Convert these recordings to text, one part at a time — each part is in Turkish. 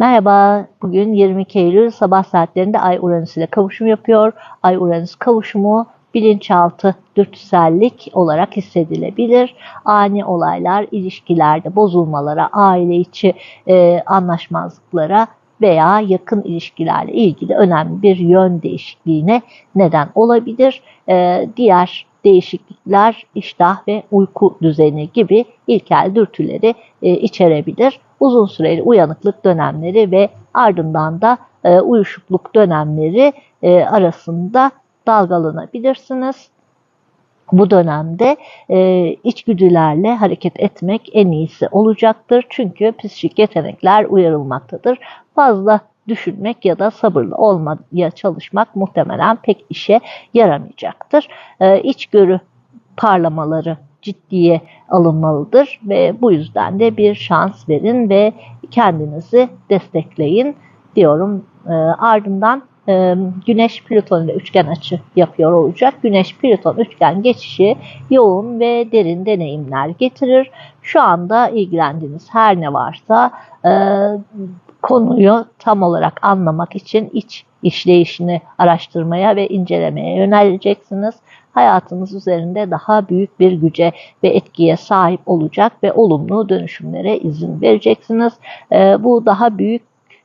Merhaba, bugün 22 Eylül sabah saatlerinde Ay Uranüs ile kavuşum yapıyor. Ay Uranüs kavuşumu bilinçaltı dürtüsellik olarak hissedilebilir. Ani olaylar, ilişkilerde bozulmalara, aile içi e, anlaşmazlıklara veya yakın ilişkilerle ilgili önemli bir yön değişikliğine neden olabilir. E, diğer değişiklikler iştah ve uyku düzeni gibi ilkel dürtüleri e, içerebilir. Uzun süreli uyanıklık dönemleri ve ardından da e, uyuşukluk dönemleri e, arasında dalgalanabilirsiniz. Bu dönemde e, içgüdülerle hareket etmek en iyisi olacaktır. Çünkü psikik yetenekler uyarılmaktadır. Fazla düşünmek ya da sabırlı olmaya çalışmak muhtemelen pek işe yaramayacaktır. E, içgörü parlamaları ciddiye alınmalıdır ve bu yüzden de bir şans verin ve kendinizi destekleyin diyorum. E, ardından e, Güneş Plüton ile üçgen açı yapıyor olacak. Güneş Plüton üçgen geçişi yoğun ve derin deneyimler getirir. Şu anda ilgilendiğiniz her ne varsa e, konuyu tam olarak anlamak için iç işleyişini araştırmaya ve incelemeye yöneleceksiniz. Hayatınız üzerinde daha büyük bir güce ve etkiye sahip olacak ve olumlu dönüşümlere izin vereceksiniz. E, bu daha büyük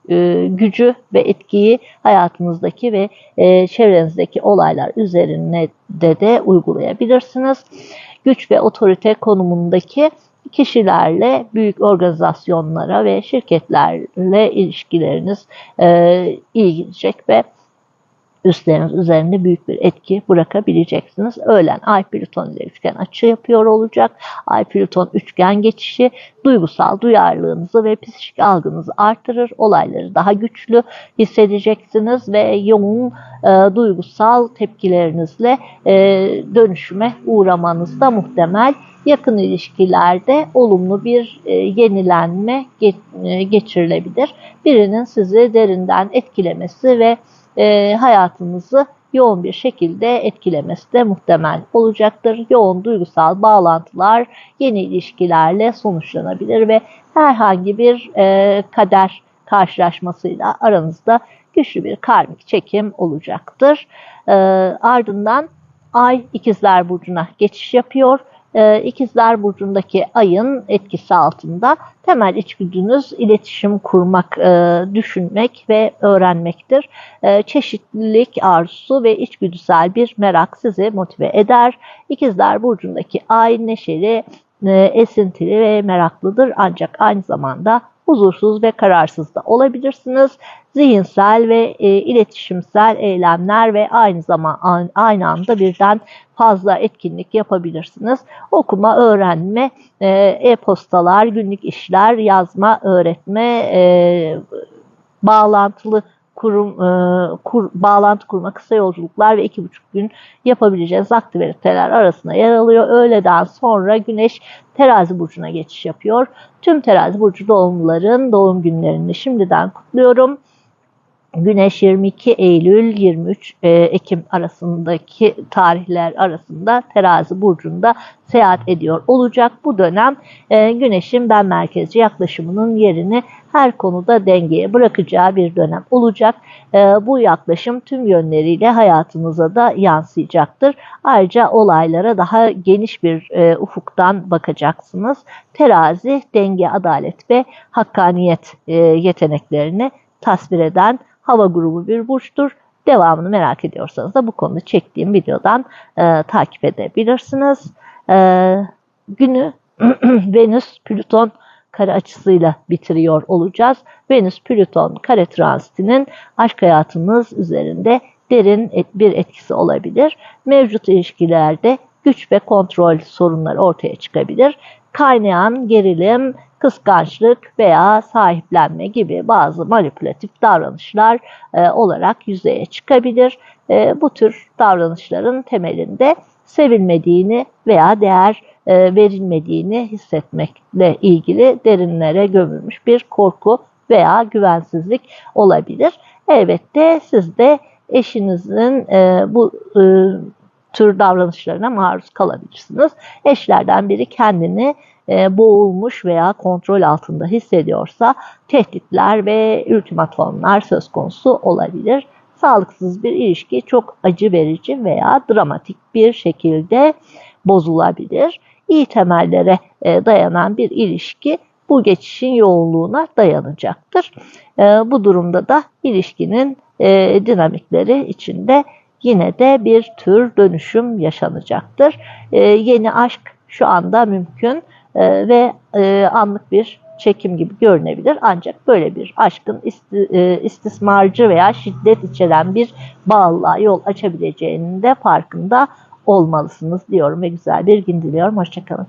e, gücü ve etkiyi hayatınızdaki ve e, çevrenizdeki olaylar üzerine de de uygulayabilirsiniz. Güç ve otorite konumundaki kişilerle, büyük organizasyonlara ve şirketlerle ilişkileriniz e, iyi gidecek ve üstleriniz üzerinde büyük bir etki bırakabileceksiniz. Öğlen Ay Plüton ile üçgen açı yapıyor olacak. Ay Plüton üçgen geçişi duygusal duyarlılığınızı ve psikik algınızı artırır. Olayları daha güçlü hissedeceksiniz ve yoğun e, duygusal tepkilerinizle e, dönüşüme uğramanız da muhtemel yakın ilişkilerde olumlu bir e, yenilenme e, geçirilebilir. Birinin sizi derinden etkilemesi ve e, hayatınızı yoğun bir şekilde etkilemesi de muhtemel olacaktır. Yoğun duygusal bağlantılar yeni ilişkilerle sonuçlanabilir ve herhangi bir e, kader karşılaşmasıyla aranızda güçlü bir karmik çekim olacaktır. E, ardından Ay ikizler Burcu'na geçiş yapıyor e, İkizler Burcu'ndaki ayın etkisi altında temel içgüdünüz iletişim kurmak, e, düşünmek ve öğrenmektir. E, çeşitlilik arzusu ve içgüdüsel bir merak sizi motive eder. İkizler Burcu'ndaki ay neşeli, e, esintili ve meraklıdır ancak aynı zamanda huzursuz ve kararsız da olabilirsiniz. Zihinsel ve e, iletişimsel eylemler ve aynı zaman aynı anda birden fazla etkinlik yapabilirsiniz. Okuma, öğrenme, e, e-postalar, günlük işler, yazma, öğretme, e, bağlantılı kurum e, kur, bağlantı kurma, kısa yolculuklar ve iki buçuk gün yapabileceğiniz aktiviteler arasında yer alıyor. Öğleden sonra Güneş terazi burcuna geçiş yapıyor. Tüm terazi burcu doğumluların doğum günlerini şimdiden kutluyorum. Güneş 22 Eylül 23 e, Ekim arasındaki tarihler arasında terazi burcunda seyahat ediyor olacak. Bu dönem e, Güneş'in ben merkezci yaklaşımının yerini her konuda dengeye bırakacağı bir dönem olacak. E, bu yaklaşım tüm yönleriyle hayatınıza da yansıyacaktır. Ayrıca olaylara daha geniş bir ufuktan bakacaksınız. Terazi, denge, adalet ve hakkaniyet yeteneklerini tasvir eden hava grubu bir burçtur. Devamını merak ediyorsanız da bu konuda çektiğim videodan e, takip edebilirsiniz. E, günü Venüs, Plüton kare açısıyla bitiriyor olacağız. Venüs, Plüton kare transitinin aşk hayatımız üzerinde derin bir etkisi olabilir. Mevcut ilişkilerde güç ve kontrol sorunları ortaya çıkabilir. Kaynayan gerilim, kıskançlık veya sahiplenme gibi bazı manipülatif davranışlar e, olarak yüzeye çıkabilir. E, bu tür davranışların temelinde sevilmediğini veya değer e, verilmediğini hissetmekle ilgili derinlere gömülmüş bir korku veya güvensizlik olabilir. Elbette siz de eşinizin e, bu e, tür davranışlarına maruz kalabilirsiniz. Eşlerden biri kendini e, boğulmuş veya kontrol altında hissediyorsa tehditler ve ultimatomlar söz konusu olabilir. Sağlıksız bir ilişki çok acı verici veya dramatik bir şekilde bozulabilir. İyi temellere e, dayanan bir ilişki bu geçişin yoğunluğuna dayanacaktır. E, bu durumda da ilişkinin e, dinamikleri içinde yine de bir tür dönüşüm yaşanacaktır. E, yeni aşk şu anda mümkün e, ve e, anlık bir çekim gibi görünebilir. Ancak böyle bir aşkın e, istismarcı veya şiddet içeren bir bağlılığa yol açabileceğinin de farkında olmalısınız diyorum ve güzel bir gün diliyorum. Hoşçakalın.